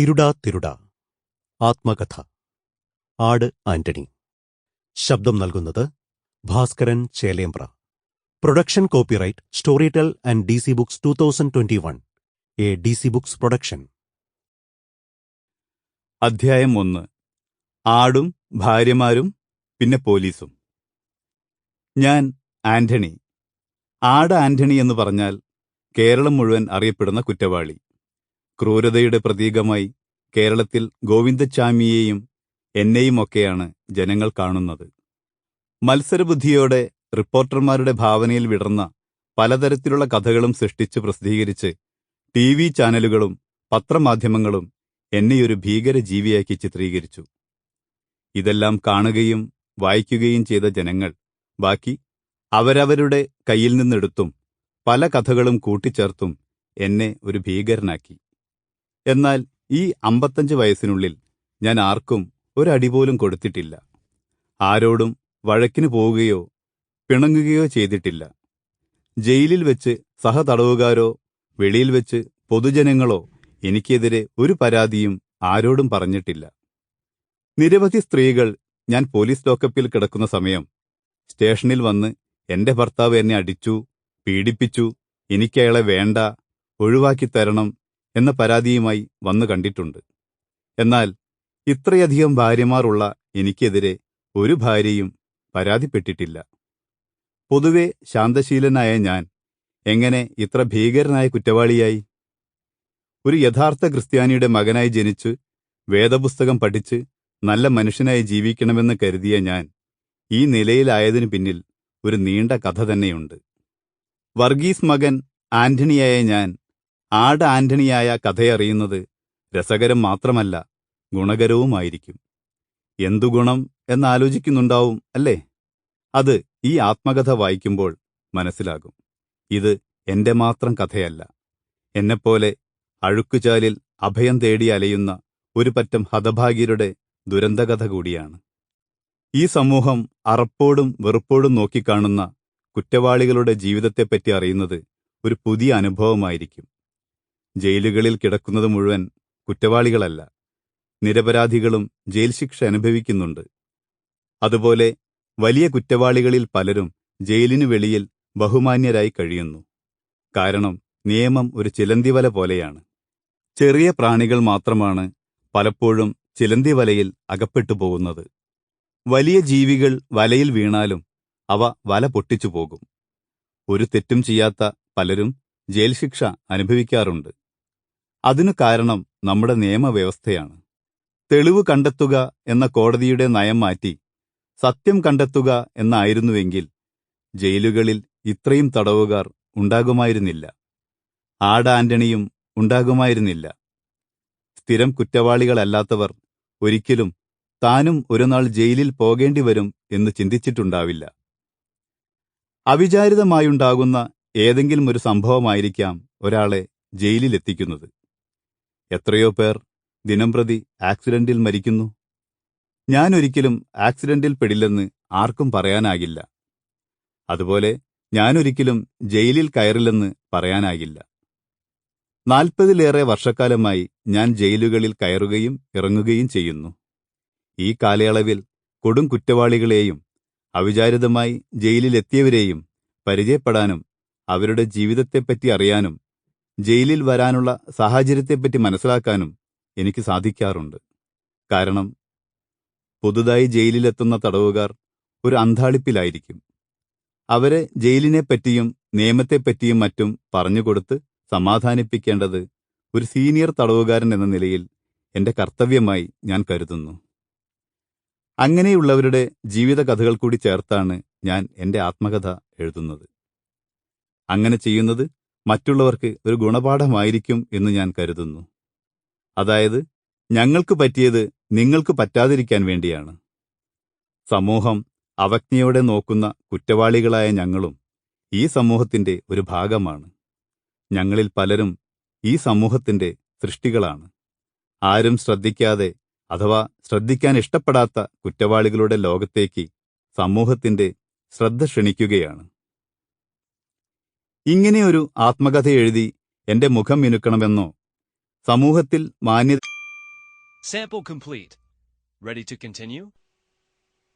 തിരുടാ തിരുടാ. ആത്മകഥ. ആട് ആന്റണി. ശബ്ദം നൽകുന്നത് Bhaskaran Chelembra. Production copyright Storytel and D C books two thousand twenty one. A D C books production. അധ്യായം ഒന്ന്. ആടും ഭാര്യമാരും പിന്നെ പോലീസും. ഞാൻ ആന്റണി. ആട് ആന്റണി എന്ന് പറഞ്ഞാൽ കേരളം മുഴുവൻ അറിയപ്പെടുന്ന കുറ്റവാളി. ക്രൂരതയുടെ പ്രതീകമായി കേരളത്തിൽ ഗോവിന്ദച്ചാമിയെയും എന്നെയുമൊക്കെയാണ് ജനങ്ങൾ കാണുന്നത്. മത്സരബുദ്ധിയോടെ റിപ്പോർട്ടർമാരുടെ ഭാവനയിൽ വിടർന്ന പലതരത്തിലുള്ള കഥകളും സൃഷ്ടിച്ച് പ്രസിദ്ധീകരിച്ച് ടി വി ചാനലുകളും പത്രമാധ്യമങ്ങളും എന്നെയൊരു ഭീകര ജീവിയാക്കി ചിത്രീകരിച്ചു. ഇതെല്ലാം കാണുകയും വായിക്കുകയും ചെയ്ത ജനങ്ങൾ ബാക്കി അവരവരുടെ കയ്യിൽ നിന്നെടുത്തും പല കഥകളും കൂട്ടിച്ചേർത്തും എന്നെ ഒരു ഭീകരനാക്കി. എന്നാൽ ഈ അമ്പത്തഞ്ച് വയസ്സിനുള്ളിൽ ഞാൻ ആർക്കും ഒരടി പോലും കൊടുത്തിട്ടില്ല. ആരോടും വഴക്കിന് പോവുകയോ പിണങ്ങുകയോ ചെയ്തിട്ടില്ല. ജയിലിൽ വെച്ച് സഹതടവുകാരോ വെളിയിൽ വെച്ച് പൊതുജനങ്ങളോ എനിക്കെതിരെ ഒരു പരാതിയും ആരോടും പറഞ്ഞിട്ടില്ല. നിരവധി സ്ത്രീകൾ ഞാൻ പോലീസ് ലോക്കപ്പിൽ കിടക്കുന്ന സമയം സ്റ്റേഷനിൽ വന്ന് എന്റെ ഭർത്താവ് എന്നെ അടിച്ചു പീഡിപ്പിച്ചു എനിക്കയാളെ വേണ്ട ഒഴിവാക്കി തരണം എന്ന പരാതിയുമായി വന്നു കണ്ടിട്ടുണ്ട്. എന്നാൽ ഇത്രയധികം ഭാര്യമാരുള്ള എനിക്കെതിരെ ഒരു ഭാര്യയും പരാതിപ്പെട്ടിട്ടില്ല. പൊതുവെ ശാന്തശീലനായ ഞാൻ എങ്ങനെ ഇത്ര ഭീകരനായ കുറ്റവാളിയായി? ഒരു യഥാർത്ഥ ക്രിസ്ത്യാനിയുടെ മകനായി ജനിച്ച് വേദപുസ്തകം പഠിച്ച് നല്ല മനുഷ്യനായി ജീവിക്കണമെന്ന് കരുതിയ ഞാൻ ഈ നിലയിലായതിനു പിന്നിൽ ഒരു നീണ്ട കഥ തന്നെയുണ്ട്. വർഗീസ് മകൻ ആന്റണിയായ ഞാൻ ആട് ആന്റണിയായ കഥയറിയുന്നത് രസകരം മാത്രമല്ല ഗുണകരവുമായിരിക്കും. എന്തു ഗുണം എന്നാലോചിക്കുന്നുണ്ടാവും അല്ലേ? അത് ഈ ആത്മകഥ വായിക്കുമ്പോൾ മനസ്സിലാകും. ഇത് എന്റെ മാത്രം കഥയല്ല. എന്നെപ്പോലെ അഴുക്കുചാലിൽ അഭയം തേടി അലയുന്ന ഒരു പറ്റം ഹതഭാഗ്യരുടെ ദുരന്തകഥ കൂടിയാണ്. ഈ സമൂഹം അറപ്പോടും വെറുപ്പോടും നോക്കിക്കാണുന്ന കുറ്റവാളികളുടെ ജീവിതത്തെപ്പറ്റി അറിയുന്നത് ഒരു പുതിയ അനുഭവമായിരിക്കും. ജയിലുകളിൽ കിടക്കുന്നത് മുഴുവൻ കുറ്റവാളികളല്ല. നിരപരാധികളും ജയിൽ ശിക്ഷ അനുഭവിക്കുന്നുണ്ട്. അതുപോലെ വലിയ കുറ്റവാളികളിൽ പലരും ജയിലിനു വെളിയിൽ ബഹുമാന്യരായി കഴിയുന്നു. കാരണം നിയമം ഒരു ചിലന്തിവല പോലെയാണ്. ചെറിയ പ്രാണികൾ മാത്രമാണ് പലപ്പോഴും ചിലന്തിവലയിൽ അകപ്പെട്ടു പോകുന്നത്. വലിയ ജീവികൾ വലയിൽ വീണാലും അവ വല പൊട്ടിച്ചു പോകും. ഒരു തെറ്റും ചെയ്യാത്ത പലരും ജയിൽ ശിക്ഷ അനുഭവിക്കാറുണ്ട്. അതിനു കാരണം നമ്മുടെ നിയമവ്യവസ്ഥയാണ്. തെളിവ് കണ്ടെത്തുക എന്ന കോടതിയുടെ നയം മാറ്റി സത്യം കണ്ടെത്തുക എന്നായിരുന്നുവെങ്കിൽ ജയിലുകളിൽ ഇത്രയും തടവുകാർ ഉണ്ടാകുമായിരുന്നില്ല. ആഡ് ആന്റണിയും ഉണ്ടാകുമായിരുന്നില്ല. സ്ഥിരം കുറ്റവാളികളല്ലാത്തവർ ഒരിക്കലും താനും ഒരുനാൾ ജയിലിൽ പോകേണ്ടി വരും എന്ന് ചിന്തിച്ചിട്ടുണ്ടാവില്ല. അവിചാരിതമായുണ്ടാകുന്ന ഏതെങ്കിലും ഒരു സംഭവമായിരിക്കാം ഒരാളെ ജയിലിലെത്തിക്കുന്നത്. എത്രയോ പേർ ദിനംപ്രതി ആക്സിഡന്റിൽ മരിക്കുന്നു. ഞാനൊരിക്കലും ആക്സിഡന്റിൽ പെടില്ലെന്ന് ആർക്കും പറയാനാകില്ല. അതുപോലെ ഞാനൊരിക്കലും ജയിലിൽ കയറില്ലെന്ന് പറയാനാകില്ല. നാൽപ്പതിലേറെ വർഷക്കാലമായി ഞാൻ ജയിലുകളിൽ കയറുകയും ഇറങ്ങുകയും ചെയ്യുന്നു. ഈ കാലയളവിൽ കൊടും കുറ്റവാളികളെയും അവിചാരിതമായി ജയിലിലെത്തിയവരെയും പരിചയപ്പെടാനും അവരുടെ ജീവിതത്തെപ്പറ്റി അറിയാനും ജയിലിൽ വരാനുള്ള സാഹചര്യത്തെപ്പറ്റി മനസ്സിലാക്കാനും എനിക്ക് സാധിക്കാറുണ്ട്. കാരണം പുതുതായി ജയിലിലെത്തുന്ന തടവുകാർ ഒരു അന്താളിപ്പിലായിരിക്കും. അവരെ ജയിലിനെപ്പറ്റിയും നിയമത്തെപ്പറ്റിയും മറ്റും പറഞ്ഞുകൊടുത്ത് സമാധാനിപ്പിക്കേണ്ടത് ഒരു സീനിയർ തടവുകാരൻ എന്ന നിലയിൽ എന്റെ കർത്തവ്യമായി ഞാൻ കരുതുന്നു. അങ്ങനെയുള്ളവരുടെ ജീവിതകഥകൾ കൂടി ചേർത്താണ് ഞാൻ എന്റെ ആത്മകഥ എഴുതുന്നത്. അങ്ങനെ ചെയ്യുന്നത് മറ്റുള്ളവർക്ക് ഒരു ഗുണപാഠമായിരിക്കും എന്ന് ഞാൻ കരുതുന്നു. അതായത് ഞങ്ങൾക്ക് പറ്റിയത് നിങ്ങൾക്ക് പറ്റാതിരിക്കാൻ വേണ്ടിയാണ്. സമൂഹം അവജ്ഞയോടെ നോക്കുന്ന കുറ്റവാളികളായ ഞങ്ങളും ഈ സമൂഹത്തിന്റെ ഒരു ഭാഗമാണ്. ഞങ്ങളിൽ പലരും ഈ സമൂഹത്തിന്റെ സൃഷ്ടികളാണ്. ആരും ശ്രദ്ധിക്കാതെ അഥവാ ശ്രദ്ധിക്കാൻ ഇഷ്ടപ്പെടാത്ത കുറ്റവാളികളുടെ ലോകത്തേക്ക് സമൂഹത്തിന്റെ ശ്രദ്ധ ക്ഷണിക്കുകയാണ്. ഇങ്ങനെയൊരു ആത്മകഥ എഴുതി എന്റെ മുഖം മിനുക്കണമെന്നോ സമൂഹത്തിൽ മാന്യത?